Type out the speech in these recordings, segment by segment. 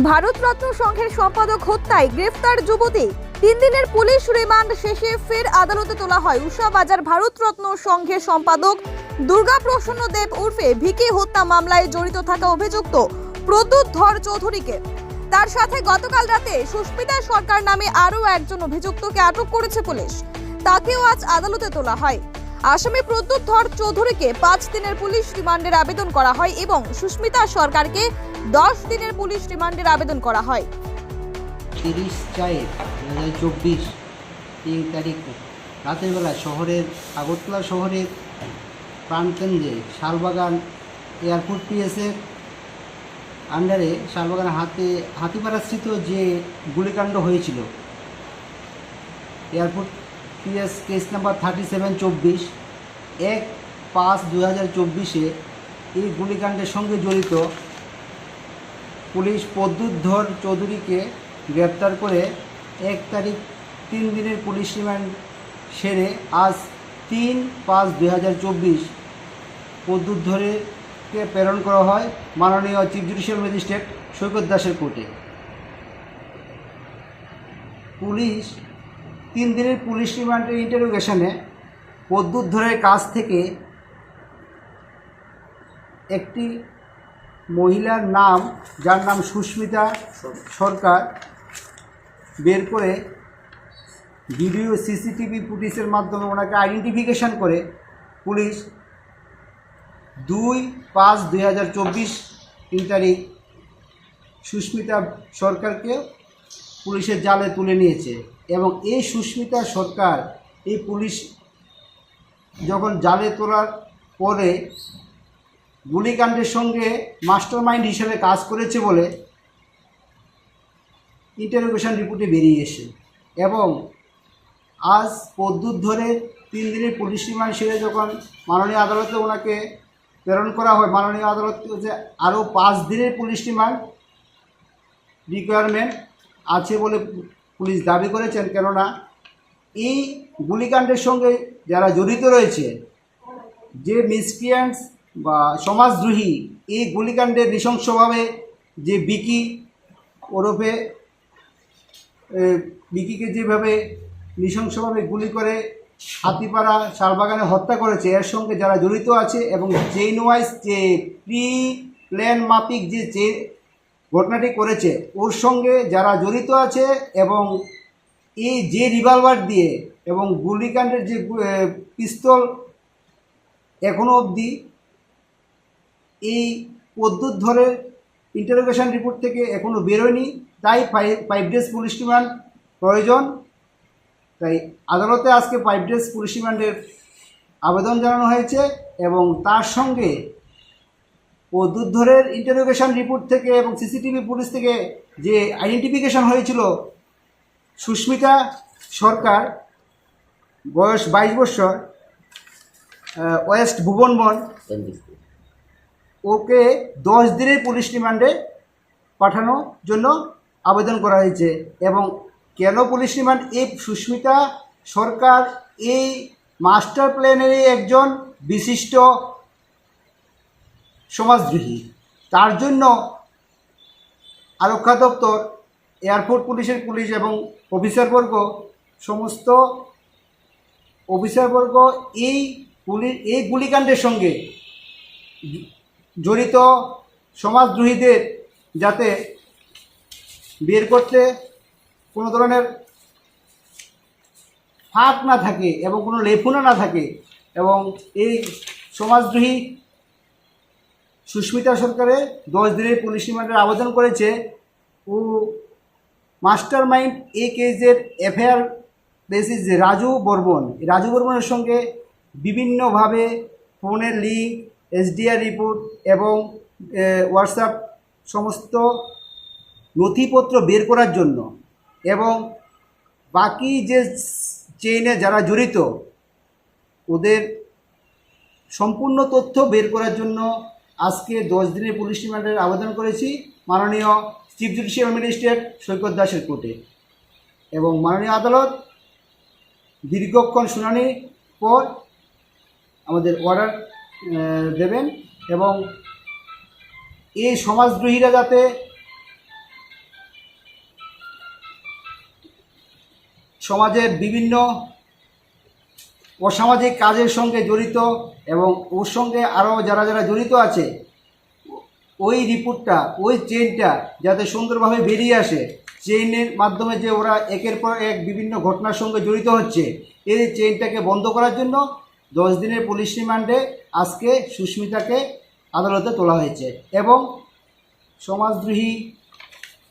ভারতরত্ন সংঘের সম্পাদক হত্যায় গ্রেফতার যুবতী। তিন দিনের পুলিশ রিমান্ড শেষে ফের আদালতে তোলা হয়। উষাবাজার ভারতরত্ন সংঘের সম্পাদক দুর্গা প্রসন্ন দেব উর্ফে ভিকি হত্যা মামলায় জড়িত থাকা অভিযুক্ত প্রদ্যুৎ ধর চৌধুরীকে। তার সাথে গতকাল রাতে সুস্মিতা সরকার নামে আরও একজন অভিযুক্তকে আটক করেছে পুলিশ। তাকেও আজ আদালতে তোলা হয়। আসামি প্রদ্যুৎ ধর চৌধুরীকে পাঁচ দিনের পুলিশ রিমান্ডের আবেদন করা হয় এবং সুস্মিতা সরকারকে দশ দিনের পুলিশ রিমান্ডের আবেদন করা হয়। তিরিশ চার দু হাজার চব্বিশ তিন তারিখ রাতের বেলা শহরের আগরতলা শহরের প্রাণকেন্দ্রে শালবাগান এয়ারপোর্ট পিএসের আন্ডারে শালবাগান হাতে হাতিপাড়াস্থিত যে গুলিকাণ্ড হয়েছিল, airport PS case number thirty seven চব্বিশ, এক পাঁচ দু হাজার চব্বিশে এই গুলিকাণ্ডের সঙ্গে জড়িত পুলিশ প্রদ্যুৎ ধর চৌধুরীকে গ্রেপ্তার করে এক তারিখ তিন দিনের পুলিশ রিমান্ড সেরে আজ তিন পাঁচ দুই হাজার চব্বিশ প্রদ্যুৎ ধরেকে প্রেরণ করা হয় মাননীয় চিফ জুডিশিয়াল ম্যাজিস্ট্রেট সৈকত দাসের কোর্টে। পুলিশ তিন দিনের পুলিশ রিমান্ডের ইন্টারোগেশনে প্রদ্যুৎ ধরের কাছ থেকে একটি মহিলার নাম, যার নাম সুস্মিতা সরকার, বের করে ভিডিও সিসিটিভি ফুটেজের মাধ্যমে ওনাকে আইডেন্টিফিকেশান করে পুলিশ দুই পাঁচ দুই হাজার চব্বিশ তিন তারিখ সুস্মিতা সরকারকে পুলিশের জালে তুলে নিয়েছে। এবং এই সুস্মিতা সরকার, এই পুলিশ যখন জালে তোলার পরে গুলিকাণ্ডের সঙ্গে মাস্টার মাইন্ড হিসেবে কাজ করেছে বলে ইন্টারোগেশন রিপোর্টে বেরিয়ে এসে এবং আজ পদ্যুৎ ধরে তিন দিনের পুলিশ রিমান্ড সেরে যখন মাননীয় আদালতে ওনাকে প্রেরণ করা হয়, মাননীয় আদালত যে আরও পাঁচ দিনের পুলিশ রিমান্ড রিকোয়ারমেন্ট আছে বলে পুলিশ দাবি করেছেন, কেননা এই গুলিকাণ্ডের সঙ্গে যারা জড়িত রয়েছে, যে মিসক্রিয়ান্টস বা সমাজদ্রোহী, এই গুলিকাণ্ডে নৃশংসভাবে যে বিকি ওরফে বিকিকে যেভাবে নৃশংসভাবে গুলি করে হাতিপাড়া শালবাগানে হত্যা করেছে, এর সঙ্গে যারা জড়িত আছে এবং চেইন ওয়াইজ যে প্রি প্ল্যান মাফিক যে ঘটনাটি করেছে। ওর সঙ্গে যারা জড়িত আছে এবং এই যে রিভলভার দিয়ে এবং গুলিকাণ্ডের যে পিস্তল এখনও অবধি এই পদ্ধত ধরে ইন্টারোগেশন রিপোর্ট থেকে এখনও বেরোয়নি। তাই ফাইভ ডেজ পুলিশ রিমান্ড প্রয়োজন। তাই আদালতে আজকে ফাইভ ডেজ পুলিশ রিমান্ডের আবেদন জানানো হয়েছে এবং তার সঙ্গে পদ্ধত ধরের ইন্টারোগেশন রিপোর্ট থেকে এবং সিসিটিভি পুলিশ থেকে যে আইডেন্টিফিকেশন হয়েছিল সুস্মিতা সরকার, বয়স বাইশ বছর ওয়েস্ট ভুবনবন, ওকে দশ দিনের পুলিশ রিমান্ডে পাঠানোর জন্য আবেদন করা হয়েছে এবং কেন পুলিশ রিমান্ড? এই সুস্মিতা সরকার এই মাস্টার প্ল্যানেরই একজন বিশিষ্ট সমাজদ্রোহী তার জন্য আরক্ষা দপ্তর, এয়ারপোর্ট পুলিশের পুলিশ এবং অফিসারবর্গ, সমস্ত অফিসারবর্গ এই এই গুলিকাণ্ডের সঙ্গে জড়িত সমাজদ্রোহীদের যাতে বের করতে কোনো ধরনের ফাঁক না থাকে এবং কোনো লেফুনা না থাকে এবং এই সমাজদ্রোহী সুস্মিতা সরকারে দশ দিনের পুলিশ রিমান্ডের আবেদন করেছে ও মাস্টার মাইন্ড এই কেসের এফআইআর বেসিস রাজু বর্মন। রাজু বর্মনের সঙ্গে বিভিন্নভাবে ফোনের লিঙ্ক, এসডিআর রিপোর্ট এবং হোয়াটসঅ্যাপ সমস্ত নথিপত্র বের করার জন্য এবং বাকি যে চেইনে যারা জড়িত ওদের সম্পূর্ণ তথ্য বের করার জন্য আজকে দশ দিনের পুলিশ রিমান্ডের আবেদন করেছি মাননীয় চিফ জুডিশিয়াল ম্যাজিস্ট্রেট সৈকত দাসের কোর্টে। এবং মাননীয় আদালত দীর্ঘক্ষণ শুনানির পর আমাদের অর্ডার দেবেন এবং এই সমাজদ্রোহীরা যাতে সমাজের বিভিন্ন অসামাজিক কাজের সঙ্গে জড়িত এবং ওর সঙ্গে আরও যারা যারা জড়িত আছে, ওই রিপোর্টটা, ওই চেইনটা যাতে সুন্দরভাবে বেরিয়ে আসে চেইনের মাধ্যমে যে ওরা একের পর এক বিভিন্ন ঘটনার সঙ্গে জড়িত হচ্ছে, এই চেইনটাকে বন্ধ করার জন্য দশ দিনের পুলিশ রিমান্ডে আজকে সুস্মিতাকে আদালতে তোলা হয়েছে এবং সমাজদ্রোহী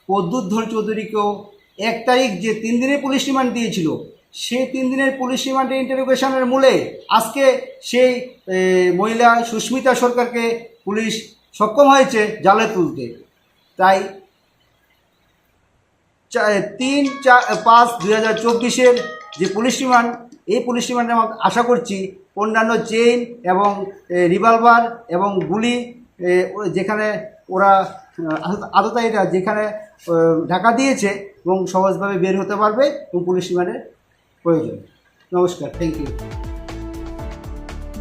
প্রদ্যুৎধর চৌধুরীকেও এক তারিখ যে তিন দিনের পুলিশ রিমান্ড দিয়েছিল সেই তিন দিনের পুলিশ রিমান্ডে ইন্টারোগেশনের মূলে আজকে সেই মহিলা সুস্মিতা সরকারকে পুলিশ সক্ষম হয়েছে জালে তুলতে। তাই তিন চার পাঁচ দুই হাজার চব্বিশের যে পুলিশ রিমান্ড, এই পুলিশ রিমান্ডে আমরা আশা করছি অন্যান্য চেইন এবং রিভলভার এবং গুলি যেখানে ওরা আততায়ীরা যেখানে ঢাকা দিয়েছে এবং সহজভাবে বের হতে পারবে এবং পুলিশ রিমান্ডের প্রয়োজন। নমস্কার thank you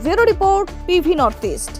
bureau report PV north east.